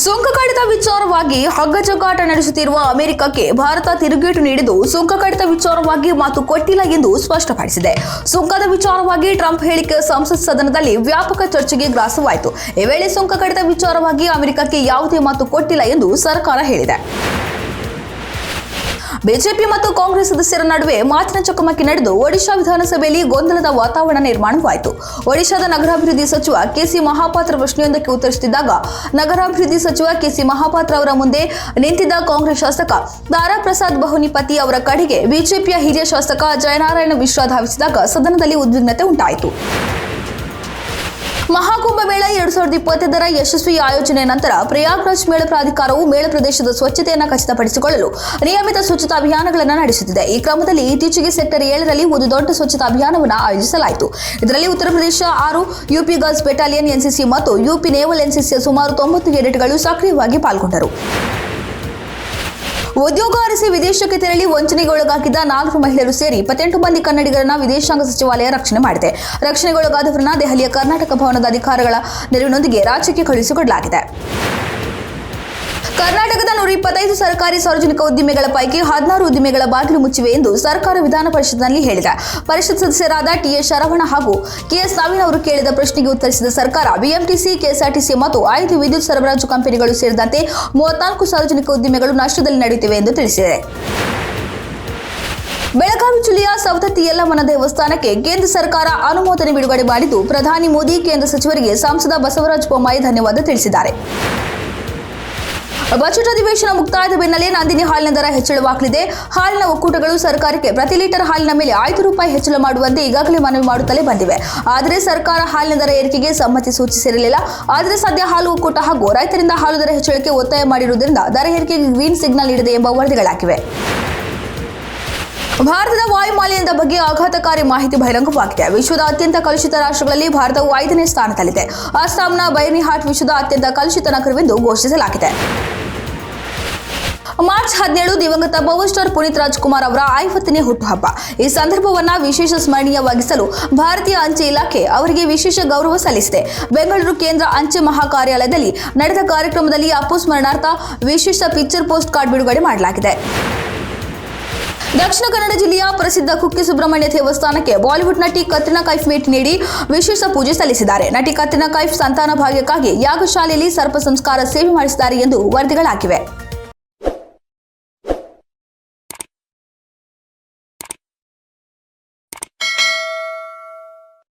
ಸುಂಕ ಕಡಿತ ವಿಚಾರವಾಗಿ ಹಗ್ಗಜಗ್ಗಾಟ ನಡೆಸುತ್ತಿರುವ ಅಮೆರಿಕಕ್ಕೆ ಭಾರತ ತಿರುಗೇಟು ನೀಡಿದ್ದು, ಸುಂಕ ಕಡಿತ ವಿಚಾರವಾಗಿ ಮಾತು ಕೊಟ್ಟಿಲ್ಲ ಎಂದು ಸ್ಪಷ್ಟಪಡಿಸಿದೆ. ಸುಂಕದ ವಿಚಾರವಾಗಿ ಟ್ರಂಪ್ ಹೇಳಿಕೆ ಸಂಸತ್ ಸದನದಲ್ಲಿ ವ್ಯಾಪಕ ಚರ್ಚೆಗೆ ಗ್ರಾಸವಾಯಿತು. ಈ ವೇಳೆ ಸುಂಕ ಕಡಿತ ವಿಚಾರವಾಗಿ ಅಮೆರಿಕಕ್ಕೆ ಯಾವುದೇ ಮಾತು ಕೊಟ್ಟಿಲ್ಲ ಎಂದು ಸರ್ಕಾರ ಹೇಳಿದೆ. ಬಿಜೆಪಿ ಮತ್ತು ಕಾಂಗ್ರೆಸ್ ಸದಸ್ಯರ ನಡುವೆ ಮಾತಿನ ಚಕಮಕಿ ನಡೆದು ಒಡಿಶಾ ವಿಧಾನಸಭೆಯಲ್ಲಿ ಗೊಂದಲದ ವಾತಾವರಣ ನಿರ್ಮಾಣವಾಯಿತು. ಒಡಿಶಾದ ನಗರಾಭಿವೃದ್ಧಿ ಸಚಿವ ಕೆಸಿ ಮಹಾಪಾತ್ರ ಪ್ರಶ್ನೆಯೊಂದಕ್ಕೆ ಉತ್ತರಿಸುತ್ತಿದ್ದಾಗ, ನಗರಾಭಿವೃದ್ಧಿ ಸಚಿವ ಕೆಸಿ ಮಹಾಪಾತ್ರ ಅವರ ಮುಂದೆ ನಿಂತಿದ್ದ ಕಾಂಗ್ರೆಸ್ ಶಾಸಕ ದಾರಾ ಪ್ರಸಾದ್ ಬಹುನಿಪತಿ ಅವರ ಕಡೆಗೆ ಬಿಜೆಪಿಯ ಹಿರಿಯ ಶಾಸಕ ಜಯನಾರಾಯಣ ಮಿಶ್ರಾ ಧಾವಿಸಿದಾಗ ಸದನದಲ್ಲಿ ಉದ್ವಿಗ್ನತೆ ಉಂಟಾಯಿತು. ಮಹಾಕುಂಭ ಮೇಳ ಎರಡ್ ಸಾವಿರದ ಇಪ್ಪತ್ತೈದರ ಯಶಸ್ವಿ ಆಯೋಜನೆ ನಂತರ ಪ್ರಯಾಗ್ರಾಜ್ ಮೇಳ ಪ್ರಾಧಿಕಾರವು ಮೇಳ ಪ್ರದೇಶದ ಸ್ವಚ್ಛತೆಯನ್ನು ಖಚಿತಪಡಿಸಿಕೊಳ್ಳಲು ನಿಯಮಿತ ಸ್ವಚ್ಛತಾ ಅಭಿಯಾನಗಳನ್ನು ನಡೆಸುತ್ತಿದೆ. ಈ ಕ್ರಮದಲ್ಲಿ ಇತ್ತೀಚೆಗೆ ಸೆಕ್ಟರ್ ಏಳರಲ್ಲಿ ಒಂದು ದೊಡ್ಡ ಸ್ವಚ್ಛತಾ ಅಭಿಯಾನವನ್ನು ಆಯೋಜಿಸಲಾಯಿತು. ಇದರಲ್ಲಿ ಉತ್ತರ ಪ್ರದೇಶ ಆರು ಯುಪಿ ಗರ್ಲ್ಸ್ ಬೆಟಾಲಿಯನ್ ಎನ್ಸಿಸಿ ಮತ್ತು ಯುಪಿ ನೇವಲ್ ಎನ್ಸಿಸಿಯ ಸುಮಾರು ತೊಂಬತ್ತು ಕೆಡೆಟ್ಗಳು ಸಕ್ರಿಯವಾಗಿ ಪಾಲ್ಗೊಂಡರು. ಉದ್ಯೋಗ ಅರಸಿ ವಿದೇಶಕ್ಕೆ ತೆರಳಿ ವಂಚನೆಗೊಳಗಾಗಿದ್ದ ನಾಲ್ಕು ಮಹಿಳೆಯರು ಸೇರಿ ಇಪ್ಪತ್ತೆಂಟು ಮಂದಿ ಕನ್ನಡಿಗರನ್ನ ವಿದೇಶಾಂಗ ಸಚಿವಾಲಯ ರಕ್ಷಣೆ ಮಾಡಿದೆ. ರಕ್ಷಣೆಗೊಳಗಾದವರನ್ನ ದೆಹಲಿಯ ಕರ್ನಾಟಕ ಭವನದ ಅಧಿಕಾರಿಗಳ ನೆರವಿನೊಂದಿಗೆ ರಾಜ್ಯಕ್ಕೆ ಕಳುಹಿಸಿಕೊಡಲಾಗಿದೆ. ಕರ್ನಾಟಕದ ನೂರ ಇಪ್ಪತ್ತೈದು ಸರ್ಕಾರಿ ಸಾರ್ವಜನಿಕ ಉದ್ದಿಮೆಗಳ ಪೈಕಿ ಹದಿನಾರು ಉದ್ದಿಮೆಗಳ ಬಾಗಿಲು ಮುಚ್ಚಿವೆ ಎಂದು ಸರ್ಕಾರ ವಿಧಾನ ಪರಿಷತ್ನಲ್ಲಿ ಹೇಳಿದೆ. ಪರಿಷತ್ ಸದಸ್ಯರಾದ ಟಿಎಸ್ ಶರವಣ ಹಾಗೂ ಕೆಎಸ್ ನವೀನ್ ಅವರು ಕೇಳಿದ ಪ್ರಶ್ನೆಗೆ ಉತ್ತರಿಸಿದ ಸರ್ಕಾರ ಬಿಎಂಟಿಸಿ ಕೆಎಸ್ಆರ್ಟಿಸಿ ಮತ್ತು ಐದು ವಿದ್ಯುತ್ ಸರಬರಾಜು ಕಂಪನಿಗಳು ಸೇರಿದಂತೆ ಮೂವತ್ನಾಲ್ಕು ಸಾರ್ವಜನಿಕ ಉದ್ದಿಮೆಗಳು ನಷ್ಟದಲ್ಲಿ ನಡೆಯುತ್ತಿವೆ ಎಂದು ತಿಳಿಸಿದೆ. ಬೆಳಗಾವಿ ಜಿಲ್ಲೆಯ ಸವದತ್ತಿ ಯಲ್ಲಮ್ಮನ ದೇವಸ್ಥಾನಕ್ಕೆ ಕೇಂದ್ರ ಸರ್ಕಾರ ಅನುಮೋದನೆ ಬಿಡುಗಡೆ ಮಾಡಿದ್ದು, ಪ್ರಧಾನಿ ಮೋದಿ, ಕೇಂದ್ರ ಸಚಿವರಿಗೆ ಸಂಸದ ಬಸವರಾಜ ಬೊಮ್ಮಾಯಿ ಧನ್ಯವಾದ ತಿಳಿಸಿದ್ದಾರೆ. ಬಜೆಟ್ ಅಧಿವೇಶನ ಮುಕ್ತಾಯದ ಬೆನ್ನಲ್ಲೇ ನಂದಿನಿ ಹಾಲಿನ ದರ ಹೆಚ್ಚಳವಾಗಲಿದೆ. ಹಾಲಿನ ಒಕ್ಕೂಟಗಳು ಸರ್ಕಾರಕ್ಕೆ ಪ್ರತಿ ಲೀಟರ್ ಹಾಲಿನ ಮೇಲೆ ಐದು ರೂಪಾಯಿ ಹೆಚ್ಚಳ ಮಾಡುವಂತೆ ಈಗಾಗಲೇ ಮನವಿ ಮಾಡುತ್ತಲೇ ಬಂದಿವೆ. ಆದರೆ ಸರ್ಕಾರ ಹಾಲಿನ ದರ ಏರಿಕೆಗೆ ಸಮ್ಮತಿ ಸೂಚಿಸಿರಲಿಲ್ಲ. ಆದರೆ ಸದ್ಯ ಹಾಲು ಒಕ್ಕೂಟ ಹಾಗೂ ರೈತರಿಂದ ಹಾಲು ದರ ಹೆಚ್ಚಳಕ್ಕೆ ಒತ್ತಾಯ ಮಾಡಿರುವುದರಿಂದ ದರ ಏರಿಕೆಗೆ ಗ್ರೀನ್ ಸಿಗ್ನಲ್ ನೀಡಿದೆ ಎಂಬ ವರದಿಗಳಾಗಿವೆ. ಭಾರತದ ವಾಯು ಮಾಲಿನ್ಯದ ಬಗ್ಗೆ ಆಘಾತಕಾರಿ ಮಾಹಿತಿ ಬಹಿರಂಗವಾಗಿದೆ. ವಿಶ್ವದ ಅತ್ಯಂತ ಕಲುಷಿತ ರಾಷ್ಟ್ರಗಳಲ್ಲಿ ಭಾರತವು ಐದನೇ ಸ್ಥಾನದಲ್ಲಿದೆ. ಅಸ್ಸಾಂನ ಬೈರ್ನಿಹಾಟ್ ವಿಶ್ವದ ಅತ್ಯಂತ ಕಲುಷಿತ ನಗರವೆಂದು ಘೋಷಿಸಲಾಗಿದೆ. ಮಾರ್ಚ್ ಹದಿನೇಳು ದಿವಂಗತ ಪವರ್ ಸ್ಟಾರ್ ಪುನೀತ್ ರಾಜ್ಕುಮಾರ್ ಅವರ ಐವತ್ತನೇ ಹುಟ್ಟುಹಬ್ಬ. ಈ ಸಂದರ್ಭವನ್ನ ವಿಶೇಷ ಸ್ಮರಣೀಯವಾಗಿಸಲು ಭಾರತೀಯ ಅಂಚೆ ಇಲಾಖೆ ಅವರಿಗೆ ವಿಶೇಷ ಗೌರವ ಸಲ್ಲಿಸಿದೆ. ಬೆಂಗಳೂರು ಕೇಂದ್ರ ಅಂಚೆ ಮಹಾ ಕಾರ್ಯಾಲಯದಲ್ಲಿ ನಡೆದ ಕಾರ್ಯಕ್ರಮದಲ್ಲಿ ಅಪ್ಪು ಸ್ಮರಣಾರ್ಥ ವಿಶೇಷ ಪಿಕ್ಚರ್ ಪೋಸ್ಟ್ ಕಾರ್ಡ್ ಬಿಡುಗಡೆ ಮಾಡಲಾಗಿದೆ. ದಕ್ಷಿಣ ಕನ್ನಡ ಜಿಲ್ಲೆಯ ಪ್ರಸಿದ್ಧ ಕುಕ್ಕೆ ಸುಬ್ರಹ್ಮಣ್ಯ ದೇವಸ್ಥಾನಕ್ಕೆ ಬಾಲಿವುಡ್ ನಟಿ ಕತ್ರಿನಾ ಕೈಫ್ ಭೇಟಿ ನೀಡಿ ವಿಶೇಷ ಪೂಜೆ ಸಲ್ಲಿಸಿದ್ದಾರೆ. ನಟಿ ಕತ್ರಿನಾ ಕೈಫ್ ಸಂತಾನ ಭಾಗ್ಯಕ್ಕಾಗಿ ಯಾಗಶಾಲೆಯಲ್ಲಿ ಸರ್ಪ ಸಂಸ್ಕಾರ ಸೇವೆ ಮಾಡಿಸಿದ್ದಾರೆ ಎಂದು ವರದಿಗಳಾಗಿವೆ.